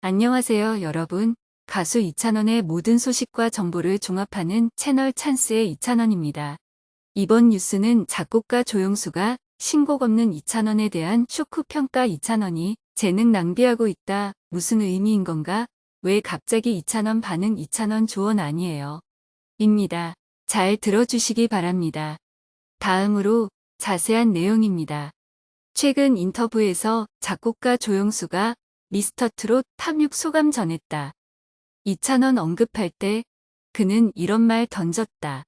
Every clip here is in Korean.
안녕하세요, 여러분. 가수 이찬원의 모든 소식과 정보를 종합하는 채널 찬스의 이찬원입니다. 이번 뉴스는 작곡가 조용수가 신곡 없는 이찬원에 대한 쇼크 평가 이찬원이 재능 낭비하고 있다. 무슨 의미인 건가? 왜 갑자기 이찬원 반응 이찬원 조언 아니에요. 입니다. 잘 들어주시기 바랍니다. 다음으로 자세한 내용입니다. 최근 인터뷰에서 작곡가 조용수가 미스터 트롯 탑6 소감 전했다. 이찬원 언급할 때 그는 이런 말 던졌다.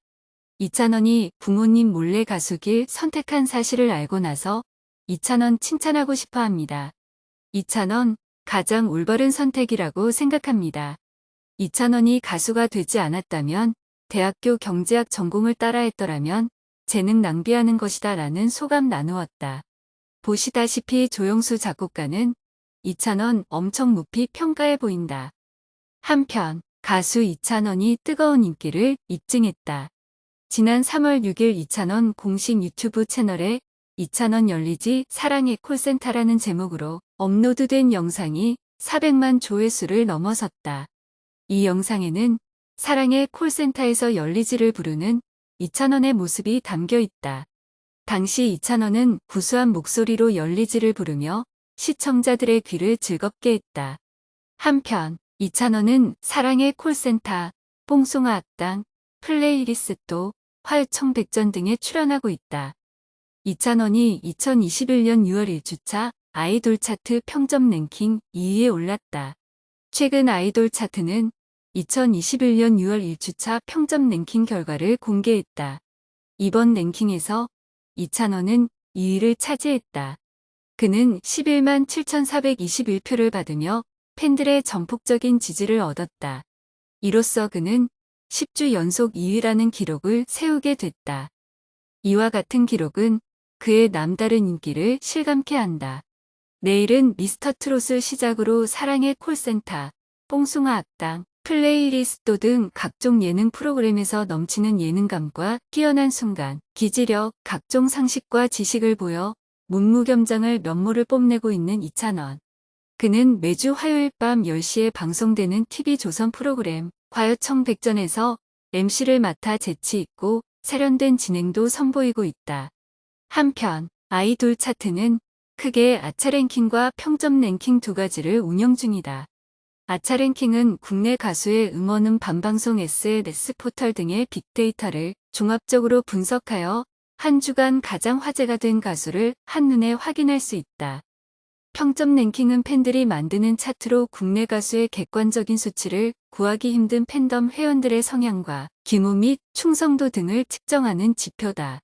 이찬원이 부모님 몰래 가수길 선택한 사실을 알고 나서 이찬원 칭찬하고 싶어 합니다. 이찬원 가장 올바른 선택이라고 생각합니다. 이찬원이 가수가 되지 않았다면 대학교 경제학 전공을 따라했더라면 재능 낭비하는 것이다 라는 소감 나누었다. 보시다시피 조영수 작곡가는 이찬원 엄청 높이 평가해 보인다. 한편 가수 이찬원이 뜨거운 인기를 입증했다. 지난 3월 6일 이찬원 공식 유튜브 채널에 이찬원 열리지 사랑의 콜센터라는 제목으로 업로드된 영상이 400만 조회수를 넘어섰다. 이 영상에는 사랑의 콜센터에서 열리지를 부르는 이찬원의 모습이 담겨 있다. 당시 이찬원은 구수한 목소리로 열리지를 부르며 시청자들의 귀를 즐겁게 했다. 한편 이찬원은 사랑의 콜센터, 뽕송아 악당, 플레이리스트, 활청백전 등에 출연하고 있다. 이찬원이 2021년 6월 1주차 아이돌 차트 평점 랭킹 2위에 올랐다. 최근 아이돌 차트는 2021년 6월 1주차 평점 랭킹 결과를 공개했다. 이번 랭킹에서 이찬원은 2위를 차지했다. 그는 11만 7,421표를 받으며 팬들의 전폭적인 지지를 얻었다. 이로써 그는 10주 연속 2위라는 기록을 세우게 됐다. 이와 같은 기록은 그의 남다른 인기를 실감케 한다. 내일은 미스터 트롯을 시작으로 사랑의 콜센터, 뽕숭아 악당, 플레이리스트 등 각종 예능 프로그램에서 넘치는 예능감과 뛰어난 순간, 기지력, 각종 상식과 지식을 보여 문무겸장을 면모를 뽐내고 있는 이찬원. 그는 매주 화요일 밤 10시에 방송되는 TV조선 프로그램 과요청 백전에서 MC를 맡아 재치 있고 세련된 진행도 선보이고 있다. 한편 아이돌 차트는 크게 아차 랭킹과 평점 랭킹 두 가지를 운영 중이다. 아차 랭킹은 국내 가수의 음원음 반방송 SNS 포털 등의 빅데이터를 종합적으로 분석하여 한 주간 가장 화제가 된 가수를 한눈에 확인할 수 있다. 평점 랭킹은 팬들이 만드는 차트로 국내 가수의 객관적인 수치를 구하기 힘든 팬덤 회원들의 성향과 규모 및 충성도 등을 측정하는 지표다.